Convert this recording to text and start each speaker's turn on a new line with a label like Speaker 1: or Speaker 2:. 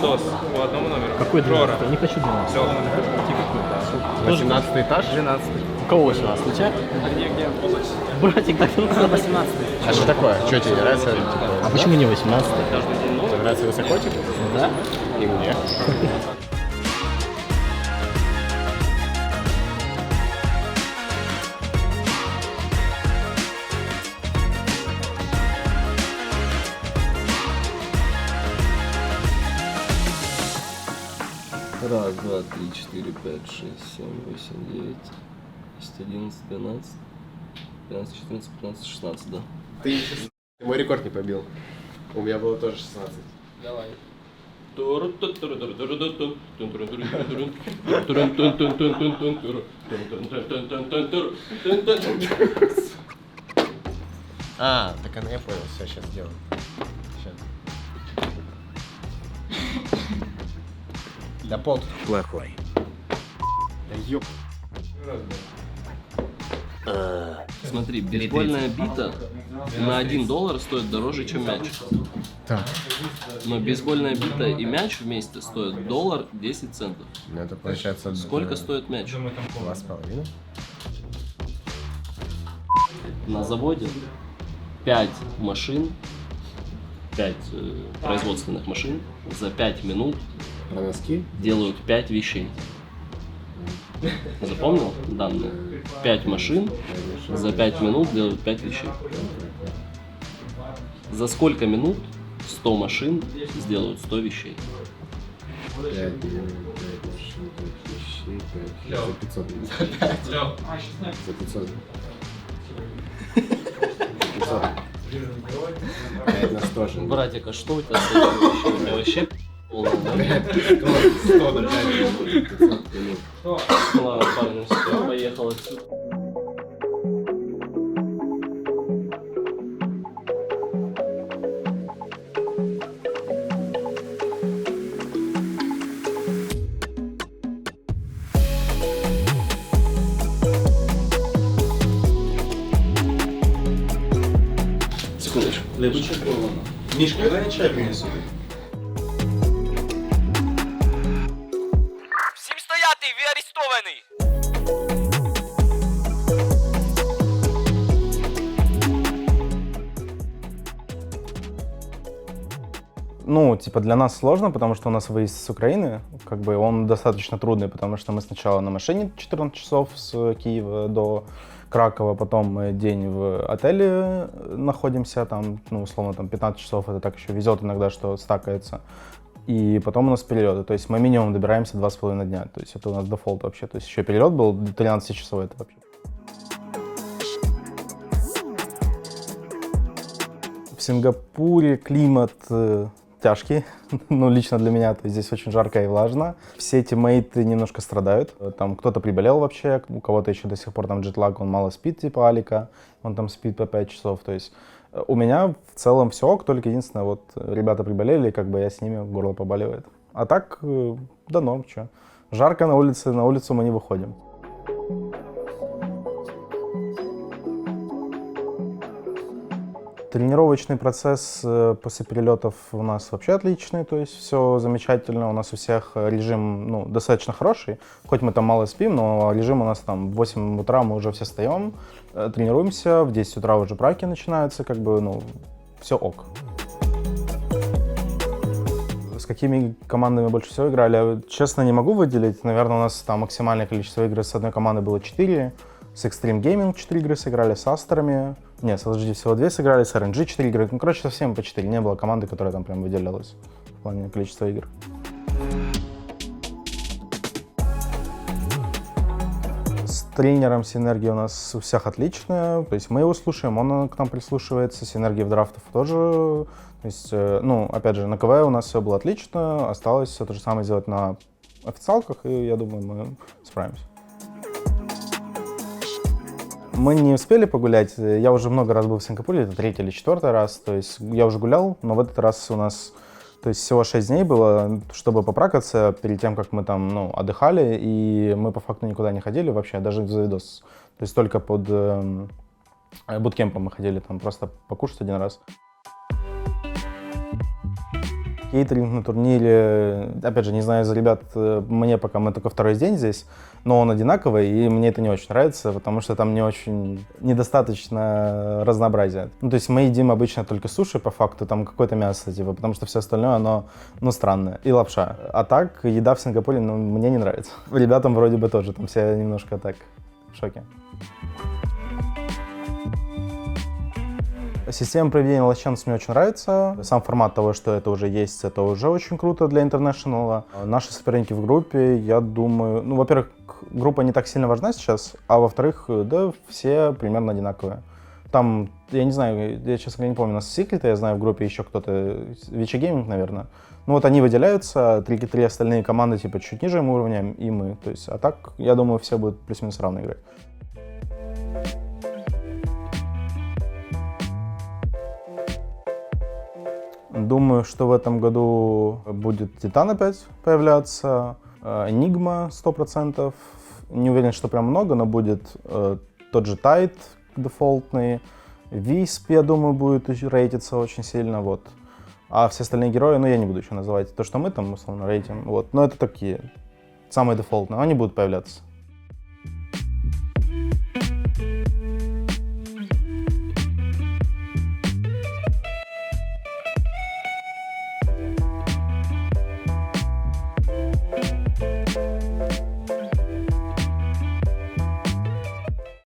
Speaker 1: Владос по одному номеру.
Speaker 2: Какой
Speaker 1: Жора.
Speaker 2: 12? Я не хочу 12.
Speaker 1: Все.
Speaker 2: Тоже
Speaker 3: 18 этаж?
Speaker 1: 12.
Speaker 2: У кого 18? У тебя?
Speaker 1: Где, где? Область.
Speaker 2: Братик, так ну 18.
Speaker 3: А что такое? Что тебе нравится? Типа,
Speaker 2: А почему не 18?
Speaker 3: тебе нравится высокотик?
Speaker 2: Да?
Speaker 3: И мне.
Speaker 4: Раз, два, три, четыре, пять, шесть, семь, восемь, девять, десять, одиннадцать, двенадцать, тринадцать, четырнадцать, пятнадцать, шестнадцать, да.
Speaker 3: Ты мой рекорд не побил. У меня было тоже 16.
Speaker 4: Давай.
Speaker 3: А, так она я понял, все, сейчас сделаем. Сейчас. Да тут плохой. Да ёп.
Speaker 4: Смотри, бейсбольная бита на 1 доллар стоит дороже, чем мяч.
Speaker 3: Так.
Speaker 4: Но бейсбольная бита и мяч вместе стоят доллар 10 центов.
Speaker 3: Ну это получается...
Speaker 4: Сколько
Speaker 3: э,
Speaker 4: стоит мяч?
Speaker 3: Два с половиной.
Speaker 4: На заводе 5 машин, 5 производственных машин за 5 минут
Speaker 3: Про носки?
Speaker 4: делают 5 вещей. Запомнил данные? 5 машин за 5 минут делают 5 вещей. За сколько минут 100 машин сделают 100 вещей?
Speaker 3: Пять минут, пять машин, пять вещей, пять... За 500 минут. За 500. За 500. Пять на 100 же.
Speaker 4: Братик, а что у тебя с этими вещами? У тебя вообще полный, да?
Speaker 3: 100 на 5 минут. 500 минут.
Speaker 4: Ладно, парни, все, поехал отсюда. Секундочку. Хлебушек
Speaker 1: Мишка, дай я чай принесу.
Speaker 5: Стояти, ви арестований!
Speaker 6: Ну, типа, для нас сложно, потому что у нас выезд с Украины, как бы он достаточно трудный, потому что мы сначала на машине 14 часов с Киева до Кракова, потом мы день в отеле находимся, там, ну, условно, там 15 часов, это так еще везет иногда, что стакается. И потом у нас перелеты, то есть мы минимум добираемся 2,5 дня, то есть это у нас дефолт вообще, то есть еще перелет был 13 часов, это вообще. В Сингапуре климат э, тяжкий, ну, лично для меня, то есть здесь очень жарко и влажно. Все тиммейты немножко страдают. Там кто-то приболел вообще, у кого-то еще до сих пор там джетлаг, он мало спит, типа Алика, он там спит по 5 часов, то есть у меня в целом все ок, только единственное, вот ребята приболели, как бы я с ними, горло побаливает. А так, э, да норм, что. Жарко на улице, на улицу мы не выходим. Тренировочный процесс э, после перелетов у нас вообще отличный, то есть все замечательно. У нас у всех э, режим ну, достаточно хороший, хоть мы там мало спим, но режим у нас там в 8 утра мы уже все встаем, э, тренируемся, в 10 утра уже праки начинаются, как бы, ну, все ок. С какими командами больше всего играли? Честно, не могу выделить. Наверное, у нас там максимальное количество игр с одной командой было 4. С Extreme Gaming 4 игры сыграли, с Астерами. Нет, с LG всего 2 сыграли, с RNG 4 игры. Ну, короче, со всеми по 4. Не было команды, которая там прям выделялась в плане количества игр. С тренером синергия у нас у всех отличная. То есть мы его слушаем, он к нам прислушивается. Синергия в драфтах тоже. То есть, э, ну, опять же, на КВ у нас все было отлично. Осталось все то же самое сделать на официалках, и я думаю, мы справимся. Мы не успели погулять. Я уже много раз был в Сингапуре, это третий или четвертый раз. То есть я уже гулял, но в этот раз у нас то есть всего 6 дней было, чтобы попракаться перед тем, как мы там ну, отдыхали, и мы по факту никуда не ходили вообще, даже за видос. То есть только под эм, буткемпом мы ходили, там просто покушать один раз. Кейтеринг на турнире, опять же, не знаю за ребят, э, мне пока мы только второй день здесь, но он одинаковый, и мне это не очень нравится, потому что там не очень недостаточно разнообразия. Ну, то есть мы едим обычно только суши, по факту, там какое-то мясо, типа, потому что все остальное, оно, ну, странное. И лапша. А так, еда в Сингапуре, ну, мне не нравится. Ребятам вроде бы тоже, там все немножко так в шоке. Система проведения Chance мне очень нравится. Сам формат того, что это уже есть, это уже очень круто для интернешнала. Наши соперники в группе, я думаю, ну, во-первых, группа не так сильно важна сейчас, а во-вторых, да, все примерно одинаковые. Там, я не знаю, я, честно говоря, не помню, у нас Secret, я знаю, в группе еще кто-то, Вичи Гейминг, наверное. Ну вот они выделяются, три, три остальные команды типа чуть ниже им уровня, и мы. То есть, а так, я думаю, все будут плюс-минус равно играть. Думаю, что в этом году будет Титан опять появляться, э, Энигма 100%. Не уверен, что прям много, но будет э, тот же Тайт дефолтный, Висп, я думаю, будет рейтиться очень сильно, вот. А все остальные герои, ну, я не буду еще называть то, что мы там, условно, рейтим, вот. Но это такие, самые дефолтные, они будут появляться.